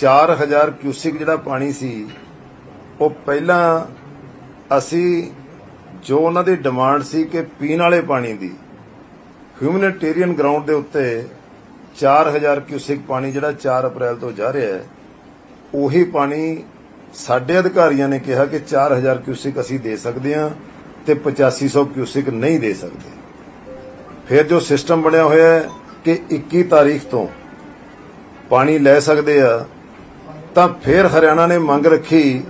4000 cusec ਜਿਹੜਾ ਪਾਣੀ ਸੀ, ਉਹ ਪਹਿਲਾਂ ਅਸੀਂ ਜੋ ਉਹਨਾਂ ਦੀ ਡਿਮਾਂਡ ਸੀ ਕਿ ਪੀਣ ਵਾਲੇ ਪਾਣੀ ਦੀ, ਹਿਊਮਨਿਟੇਰੀਅਨ ਗਰਾਊਂਡ ਦੇ ਉੱਤੇ 4000 ਕਿਊਸਿਕ ਪਾਣੀ ਜਿਹੜਾ 4 ਅਪ੍ਰੈਲ ਤੋਂ ਜਾ ਰਿਹਾ ਹੈ, ਉਹੀ ਪਾਣੀ ਸਾਡੇ ਅਧਿਕਾਰੀਆਂ ਨੇ ਕਿਹਾ ਕਿ 4000 ਕਿਊਸਿਕ ਅਸੀਂ ਦੇ ਸਕਦੇ ਹਾਂ ਤੇ 8500 ਕਿਊਸਿਕ ਨਹੀਂ ਦੇ ਸਕਦੇ। ਫਿਰ ਜੋ ਸਿਸਟਮ ਬਣਿਆ ਹੋਇਆ ਹੈ ਕਿ 21 ਤਾਰੀਖ ਤੋਂ ਪਾਣੀ ਲੈ ਸਕਦੇ ਆ ਤਾਂ ਫਿਰ ਹਰਿਆਣਾ ਨੇ ਮੰਗ ਰੱਖੀ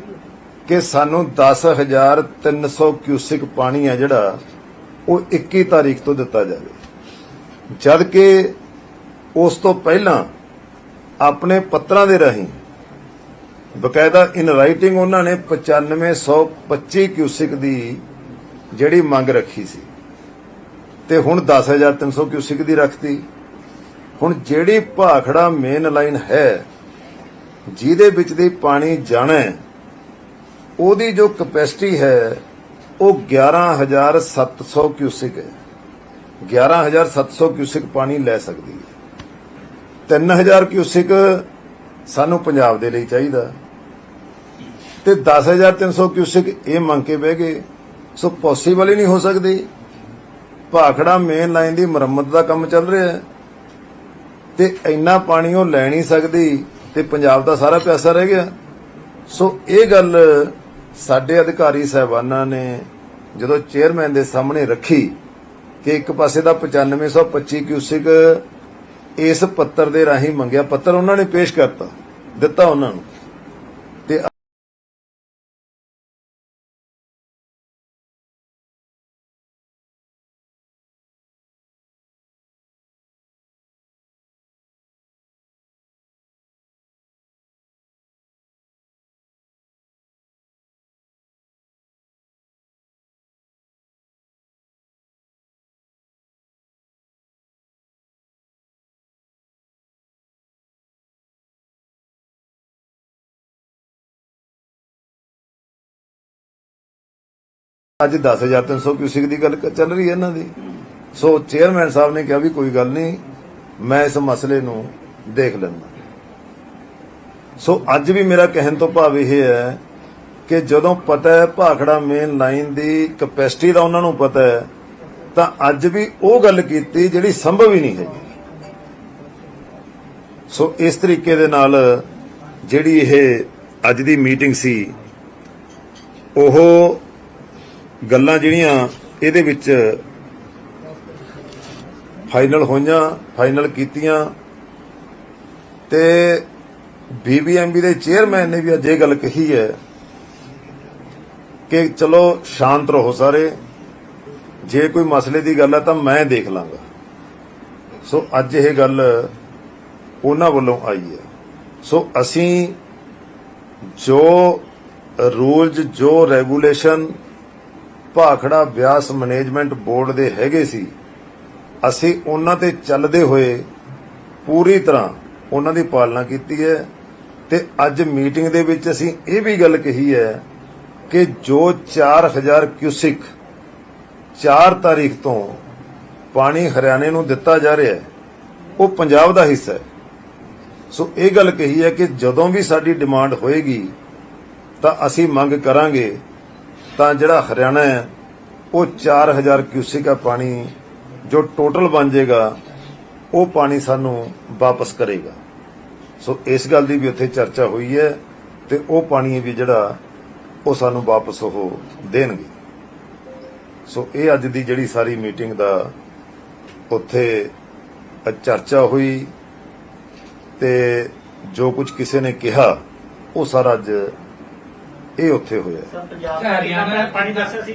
ਕਿ ਸਾਨੂੰ 10300 ਕਿਊਸਿਕ ਪਾਣੀ ਆ ਜਿਹੜਾ, ਉਹ 21 ਤਾਰੀਖ ਤੋਂ ਦਿੱਤਾ ਜਾਵੇ। ਜਦ ਕਿ ਉਸ ਤੋਂ ਪਹਿਲਾਂ ਆਪਣੇ ਪੱਤਰਾਂ ਦੇ ਰਾਹੀਂ ਬਕਾਇਦਾ ਇਨ ਰਾਈਟਿੰਗ ਉਹਨਾਂ ਨੇ 9525 ਕਿਊਸਿਕ ਦੀ ਜਿਹੜੀ ਮੰਗ ਰੱਖੀ ਸੀ। ਤੇ ਹੁਣ 10300 ਕਿਊਸਿਕ ਦੀ ਰੱਖਤੀ। ਹੁਣ ਜਿਹੜੀ ਭਾਖੜਾ ਮੇਨ ਲਾਈਨ ਹੈ ਜਿਹਦੇ ਵਿੱਚ ਦੀ ਪਾਣੀ ਜਾਣਾ ਉਹਦੀ ਜੋ ਕਪੈਸਿਟੀ ਹੈ, ਉਹ 11700 ਕਿਊਸਿਕ ਹੈ। 11700 ਕਿਊਸਿਕ ਪਾਣੀ ਲੈ ਸਕਦੀ ਹੈ। 3000 ਕਿਊਸਿਕ ਸਾਨੂੰ ਪੰਜਾਬ ਦੇ ਲਈ ਚਾਹੀਦਾ। ਤੇ 10300 ਕਿਊਸਿਕ ਇਹ ਮੰਗ ਕੇ ਬਹਿ ਗਏ। ਸੋ ਪੋਸੀਬਲ ਹੀ ਨਹੀਂ ਹੋ ਸਕਦੀ। ਭਾਖੜਾ ਮੇਨ ਲਾਈਨ ਦੀ ਮੁਰੰਮਤ ਦਾ ਕੰਮ ਚੱਲ ਰਿਹਾ ਹੈ। ਤੇ ਇੰਨਾ ਪਾਣੀ ਉਹ ਲੈ ਨਹੀਂ ਸਕਦੀ। ਤੇ ਪੰਜਾਬ ਦਾ ਸਾਰਾ ਪੈਸਾ ਰਹਿ ਗਿਆ। ਸੋ ਇਹ ਗੱਲ ਸਾਡੇ ਅਧਿਕਾਰੀ ਸਹਿਬਾਨਾਂ ਨੇ ਜਦੋਂ ਚੇਅਰਮੈਨ ਦੇ ਸਾਹਮਣੇ ਰੱਖੀ ਕਿ ਇੱਕ ਪਾਸੇ ਦਾ 9525 ਕਿਊਸਿਕ ਇਸ ਪੱਤਰ ਦੇ ਰਾਹੀਂ ਮੰਗਿਆ ਪੱਤਰ ਉਹਨਾਂ ਨੇ ਪੇਸ਼ ਕਰਤਾ, ਦਿੱਤਾ ਉਹਨਾਂ ਨੂੰ। ਅੱਜ 10300 ਕਿਊਸਿਕ ਦੀ ਗੱਲ ਚੱਲ ਰਹੀ ਹੈ ਇਹਨਾਂ ਦੀ। ਸੋ ਚੇਅਰਮੈਨ ਸਾਹਿਬ ਨੇ ਕਿਹਾ ਵੀ ਕੋਈ ਗੱਲ ਨਹੀਂ, ਮੈਂ ਇਸ ਮਸਲੇ ਨੂੰ ਦੇਖ ਲੈਂਦਾ। ਸੋ ਅੱਜ ਵੀ ਮੇਰਾ ਕਹਿਣ ਤੋਂ ਭਾਵ ਇਹ ਹੈ ਕਿ ਜਦੋਂ ਪਤਾ ਹੈ ਭਾਖੜਾ ਮੇਨ ਲਾਈਨ ਦੀ ਕਪੈਸਿਟੀ ਦਾ ਉਹਨਾਂ ਨੂੰ ਪਤਾ ਹੈ, ਤਾਂ ਅੱਜ ਵੀ ਉਹ ਗੱਲ ਕੀਤੀ ਜਿਹੜੀ ਸੰਭਵ ਹੀ ਨਹੀਂ ਹੈਗੀ। ਸੋ ਇਸ ਤਰੀਕੇ ਦੇ ਨਾਲ ਜਿਹੜੀ ਇਹ ਅੱਜ ਦੀ ਮੀਟਿੰਗ ਸੀ, ਉਹ ਗੱਲਾਂ ਜਿਹੜੀਆਂ ਇਹਦੇ ਵਿੱਚ ਫਾਈਨਲ ਹੋਈਆਂ, ਫਾਈਨਲ ਕੀਤੀਆਂ। ਤੇ ਬੀਬੀਐਮਬੀ ਦੇ ਚੇਅਰਮੈਨ ਨੇ ਵੀ ਅੱਜ ਇਹ ਗੱਲ ਕਹੀ ਹੈ ਕਿ ਚਲੋ ਸ਼ਾਂਤ ਰਹੋ ਸਾਰੇ। ਜੇ ਕੋਈ ਮਸਲੇ ਦੀ ਗੱਲ ਹੈ ਤਾਂ ਮੈਂ ਦੇਖ ਲਾਂਗਾ। ਸੋ ਅੱਜ ਇਹ ਗੱਲ ਉਹਨਾਂ ਵੱਲੋਂ ਆਈ ਹੈ। ਸੋ ਅਸੀਂ ਜੋ ਰੂਲਸ, ਜੋ regulation Bhakra Beas management board ਦੇ ਹੈਗੇ ਸੀ। ਅਸੀਂ ਉਹਨਾਂ ਤੇ ਚੱਲਦੇ ਹੋਏ ਪੂਰੀ ਤਰ੍ਹਾਂ ਉਹਨਾਂ ਦੀ ਪਾਲਣਾ ਕੀਤੀ ਹੈ ਤੇ ਅੱਜ ਮੀਟਿੰਗ ਦੇ ਵਿੱਚ ਅਸੀਂ ਇਹ ਵੀ ਗੱਲ ਕਹੀ ਹੈ ਕਿ ਜੋ 4000 ਕਿਊਸਿਕ 4 ਤਾਰੀਖ ਤੋਂ ਪਾਣੀ ਹਰਿਆਣੇ ਨੂੰ ਦਿੱਤਾ ਜਾ ਰਿਹਾ ਹੈ, ਉਹ ਪੰਜਾਬ ਦਾ ਹਿੱਸਾ ਹੈ। ਸੋ ਇਹ ਗੱਲ ਕਹੀ ਹੈ ਕਿ ਜਦੋਂ ਵੀ ਸਾਡੀ ਡਿਮਾਂਡ ਹੋਏਗੀ ਤਾਂ ਅਸੀਂ ਮੰਗ ਕਰਾਂਗੇ ਤਾਂ ਜਿਹੜਾ ਹਰਿਆਣਾ ਹੈ, ਉਹ 4000 ਕਿਊਸਿਕ ਦਾ ਪਾਣੀ ਜੋ ਟੋਟਲ ਬਣ ਜਾਏਗਾ, ਉਹ ਪਾਣੀ ਸਾਨੂੰ ਵਾਪਸ ਕਰੇਗਾ। ਸੋ ਇਸ ਗੱਲ ਦੀ ਵੀ ਉੱਥੇ ਚਰਚਾ ਹੋਈ ਹੈ ਤੇ ਉਹ ਪਾਣੀ ਵੀ ਜਿਹੜਾ, ਉਹ ਸਾਨੂੰ ਵਾਪਸ ਉਹ ਦੇਣਗੇ। ਸੋ ਇਹ ਅੱਜ ਦੀ ਜਿਹੜੀ ਸਾਰੀ ਮੀਟਿੰਗ ਦਾ ਉੱਥੇ ਚਰਚਾ ਹੋਈ ਤੇ ਜੋ ਕੁਝ ਕਿਸੇ ਨੇ ਕਿਹਾ, ਉਹ ਸਾਰਾ ਅੱਜ ਇਹ ਉੱਥੇ ਹੋਇਆ ਹਰਿਆਣਾ ਪਾਣੀ ਦੱਸਿਆ ਸੀ